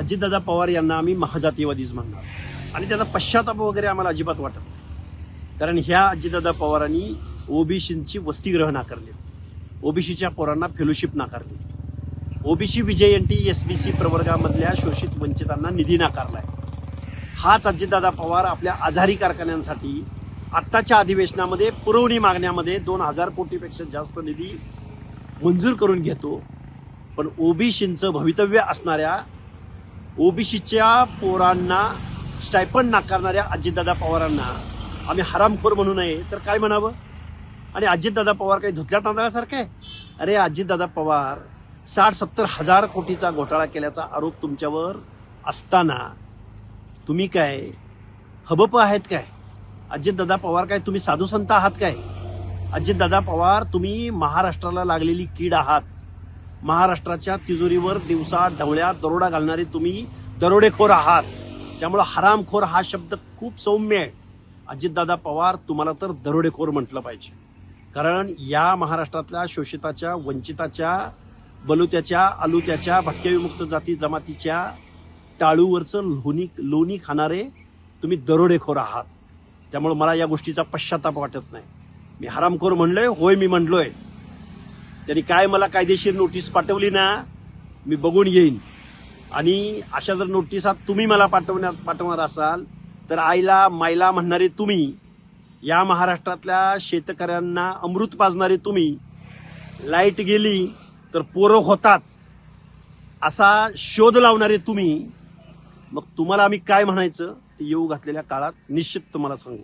अजितदादा पवार यांना आम्ही महाजातीवादीच म्हणणार. आणि त्याचा पश्चाताप वगैरे आम्हाला अजिबात वाटत नाही. कारण ह्या अजितदादा पवारांनी ओबीसींची वसतिगृह नाकारली. ओबीसीच्या पोरांना फेलोशिप नाकारली. ओबीसी विजय N T S B C प्रवर्गामधल्या शोषित वंचितांना निधी नाकारलाय. हाच अजितदादा पवार आपल्या आजारी कारखान्यांसाठी आत्ताच्या अधिवेशनामध्ये पुरवणी मागण्यामध्ये दोन हजार कोटीपेक्षा जास्त निधी मंजूर करून घेतो. पण ओबीसींचं भवितव्य असणाऱ्या ओबीसीच्या पोरांना स्टायपंड नाकारणाऱ्या अजितदादा पवारांना आम्ही हरामखोर म्हणू नये तर काय म्हणावं? आणि अजितदादा पवार काही धुतल्या तांदळासारखं आहे? अरे अजितदादा पवार साठ सत्तर हजार कोटीचा घोटाळा केल्याचा आरोप तुमच्यावर असताना तुम्ही काय हबप आहेत काय? अजितदादा पवार काय तुम्ही साधू संत आहात काय? अजितदादा पवार तुम्ही महाराष्ट्राला लागलेली कीड आहात. महाराष्ट्राच्या तिजोरीवर दिवसा ढवळ्या दरोडा घालणारे तुम्ही दरोडेखोर आहात. त्यामुळं हरामखोर हा शब्द खूप सौम्य आहे. अजितदादा पवार तुम्हाला तर दरोडेखोर म्हटलं पाहिजे. कारण या महाराष्ट्रातल्या शोषिताच्या वंचिताच्या बलुत्याच्या आलुत्याच्या भटक्या विमुक्त जाती जमातीच्या टाळूवरचं लोणी लोणी खाणारे तुम्ही दरोडेखोर आहात. त्यामुळे मला या गोष्टीचा पश्चाताप वाटत नाही. मी हरामखोर म्हणलोय होय मी म्हणलोय. त्यांनी काय मला कायदेशीर नोटीस पाठवली ना मी बघून येईन आणि अशा जर नोटिसात तुम्ही मला पाठवण्यात पाठवणार असाल तर आईला मायला म्हणणारे तुम्ही या महाराष्ट्रातल्या शेतकऱ्यांना अमृत पाजणारे तुम्ही लाइट गेली तर पोरं होतात असा शोध लावणारे तुम्ही मग तुम्हाला आम्ही काय म्हणायचं ते येऊ घातलेल्या काळात निश्चित तुम्हाला सांगू.